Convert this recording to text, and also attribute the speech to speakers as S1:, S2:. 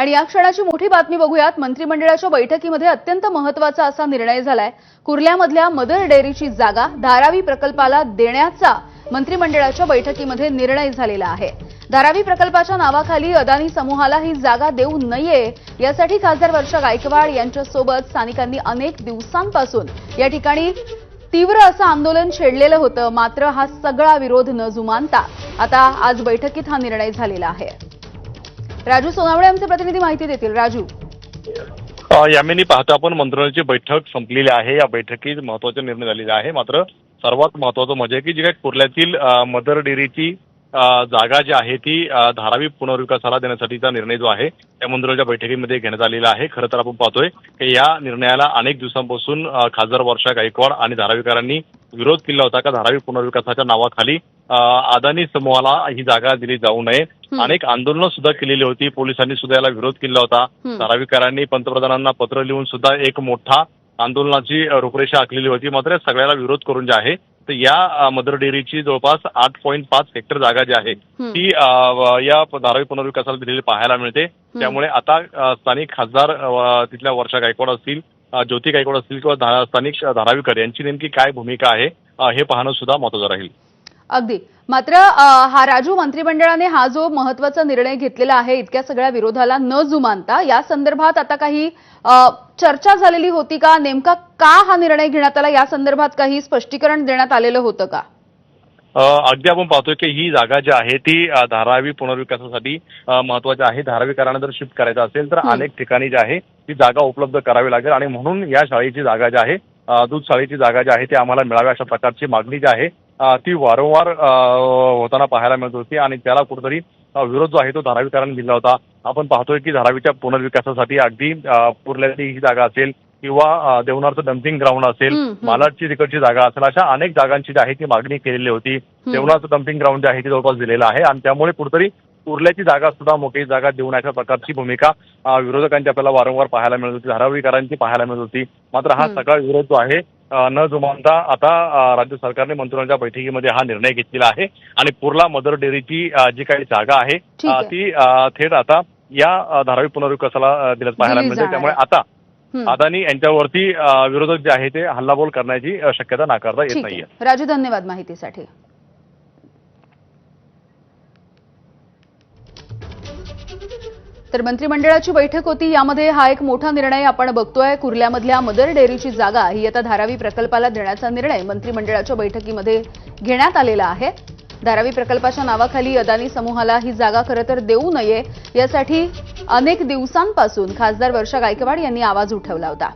S1: आणि या क्षणाची मोठी बातमी बघूयात. मंत्रिमंडळाच्या बैठकीमध्ये अत्यंत महत्त्वाचा असा निर्णय झालाय. कुर्ल्यामधल्या मदर डेअरीची जागा धारावी प्रकल्पाला देण्याचा मंत्रिमंडळाच्या बैठकीमध्ये निर्णय झालेला आहे. धारावी प्रकल्पाच्या नावाखाली अदानी समूहाला ही जागा देऊ नये यासाठी खासदार वर्षा गायकवाड यांच्यासोबत स्थानिकांनी अनेक दिवसांपासून या ठिकाणी तीव्र असं आंदोलन छेडलेलं होतं. मात्र हा सगळा विरोध न जुमानता आता आज बैठकीत हा निर्णय झालेला आहे. राजू सोनावळे आमचे प्रतिनिधी माहिती देतील. राजू.
S2: यामिनी पाहता आपण मंत्रिमंडळाची बैठक संपलेली आहे. या बैठकीत महत्त्वाचे निर्णय झालेले आहे. मात्र सर्वात महत्वाचं म्हणजे की जी काही कुर्ल्यातील मदर डेअरीची जागा जी आहे ती धारावी पुनर्विकासाला देण्यासाठीचा निर्णय जो आहे त्या मंत्रिमंडळाच्या बैठकीमध्ये घेण्यात आलेला आहे. खरं तर आपण पाहतोय की या निर्णयाला अनेक दिवसांपासून खासदार वर्षा गायकवाड आणि धारावीकरांनी विरोध केला होता का? धारावी पुनर्विकासाच्या नावाखाली अदानी समूहाला ही जागा दिली जाऊ नये. अनेक आंदोलनं सुद्धा केलेली होती. पोलिसांनी सुद्धा याला विरोध केला होता. धारावीकरांनी पंतप्रधानांना पत्र लिहून सुद्धा एक मोठा आंदोलनाची रूपरेषा आखलेली होती. मात्र सगळ्याला विरोध करून जे आहे तर या मदर डेअरीची जवळपास आठ पॉईंट पाच हेक्टर जागा जी आहे. ती या धारावी पुनर्विकासाला दिलेली पाहायला मिळते. त्यामुळे आता स्थानिक खासदार तिथल्या वर्षा गायकवाड असतील ज्योती गायकवाड असतील किंवा स्थानिक धारावीकर यांची नेमकी काय भूमिका आहे हे पाहणं सुद्धा महत्वाचं राहील.
S1: अगदी. मात्र हा राजू मंत्रिमंडळाने हा जो महत्त्वाचा निर्णय घेतलेला आहे इतक्या सगळ्या विरोधाला न जुमानता या संदर्भात आता काही चर्चा झालेली होती का? नेमका का हा निर्णय घेण्यात आला? या संदर्भात काही स्पष्टीकरण देण्यात आलेलं होतं का?
S2: अगदी आपण पाहतोय की ही जागा जी आहे ती धारावी पुनर्विकासासाठी महत्वाची आहे. धारावीकरांना जर शिफ्ट करायचं असेल तर. अनेक ठिकाणी जी आहे ती जागा उपलब्ध करावी लागेल. आणि म्हणून या शाळेची जागा जी आहे दूध शाळेची जागा जी आहे ती आम्हाला मिळावी अशा प्रकारची मागणी जी आहे ती वारंवार होताना पाहायला मिळत होती आणि त्याला कुठेतरी विरोध जो आहे तो धारावीकरांनी दिला होता आपण पाहतोय की धारावीच्या पुनर्विकासासाठी अगदी कुर्ल्यातली ही जागा असेल किंवा देवनारचं डम्पिंग ग्राउंड असेल. मालाडची तिकडची जागा असेल अशा अनेक जागांची जी आहे ती मागणी केलेली होती देवनाचं डम्पिंग ग्राउंड जे आहे ते जवळपास दिलेलं आहे आणि त्यामुळे कुठेतरी कुर्ल्याची जागा सुद्धा मोठी जागा देऊन अशा प्रकारची भूमिका विरोधकांची आपल्याला वारंवार पाहायला मिळत होती धारावीकरांची पाहायला मिळत होती मात्र हा. सगळा विरोध जो आहे न जुमानता आता राज्य सरकारने मंत्रिमंडळाच्या बैठकीमध्ये हा निर्णय घेतलेला आहे आणि कुर्ला मदर डेअरीची जी काही जागा आहे. ती थेट आता या धारावी पुनर्विकासाला दिल्यात पाहायला मिळते त्यामुळे. आता. अदानी यांच्यावरती विरोधक जे आहे ते हल्लाबोल करण्याची शक्यता नाकारता येत नाहीये
S1: राजू धन्यवाद माहितीसाठी तर मंत्रिमंडळाची बैठक होती. यामध्ये हा एक मोठा निर्णय आपण बघतोय. कुर्ल्यामधल्या मदर डेअरीची जागा ही आता धारावी प्रकल्पाला देण्याचा निर्णय मंत्रिमंडळाच्या बैठकीमध्ये घेण्यात आलेला आहे. धारावी प्रकल्पाच्या नावाखाली अदानी समूहाला ही जागा खरं तर देऊ नये यासाठी अनेक दिवसांपासून खासदार वर्षा गायकवाड यांनी आवाज उठवला होता.